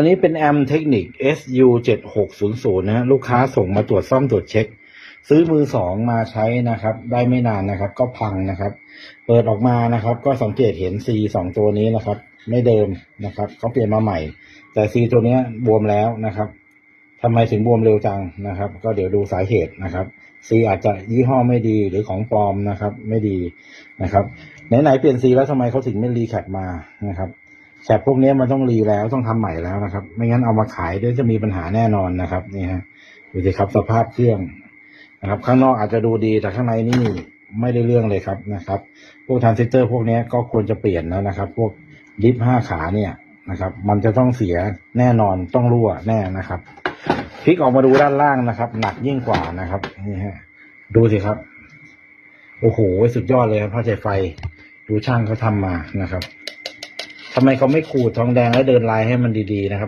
อันนี้เป็นแอมเทคนิค SU 7 6 0 0นะฮะลูกค้าส่งมาตรวจซ่อมตรวจเช็ค ซื้อมือสองมาใช้นะครับ ได้ไม่นานนะครับ ก็พังนะครับ เปิดออกมานะครับ ก็สังเกตเห็น C สองตัวนี้นะครับ ไม่เดิมนะครับเขาเปลี่ยนมาใหม่ แต่ C ตัวนี้บวมแล้วนะครับทำไมถึงบวมเร็วจังนะครับ ก็เดี๋ยวดูสาเหตุนะครับ C อาจจะยี่ห้อไม่ดีหรือของปลอมนะครับ ไม่ดีนะครับไหนๆเปลี่ยน C แล้วทำไมเขาถึงไม่รีแคปมานะครับ แคปพวกนี้มันต้องรีแล้วต้องทำใหม่แล้วนะครับ ไม่งั้นเอามาขายเดี๋ยวจะมีปัญหาแน่นอนนะครับ นี่ฮะดูสิครับสภาพเครื่องนะครับ ข้างนอกอาจจะดูดีแต่ข้างในนี่ไม่ได้เรื่องเลยครับนะครับ พวกทรานซิสเตอร์พวกนี้ก็ควรจะเปลี่ยนแล้วนะครับ พวกลิฟห้าขาเนี่ยนะครับ มันจะต้องเสียแน่นอนต้องรั่วแน่นะครับพลิกออกมาดูด้านล่างนะครับ หนักยิ่งกว่านะครับนี่ฮะดูสิครับ โอ้โหสุดยอดเลยครับผ้าใจไฟ ดูช่างเขาทำมานะครับ ทำไมเขาไม่ขูดทองแดงแล้วเดินลายให้มันดีๆนะครับ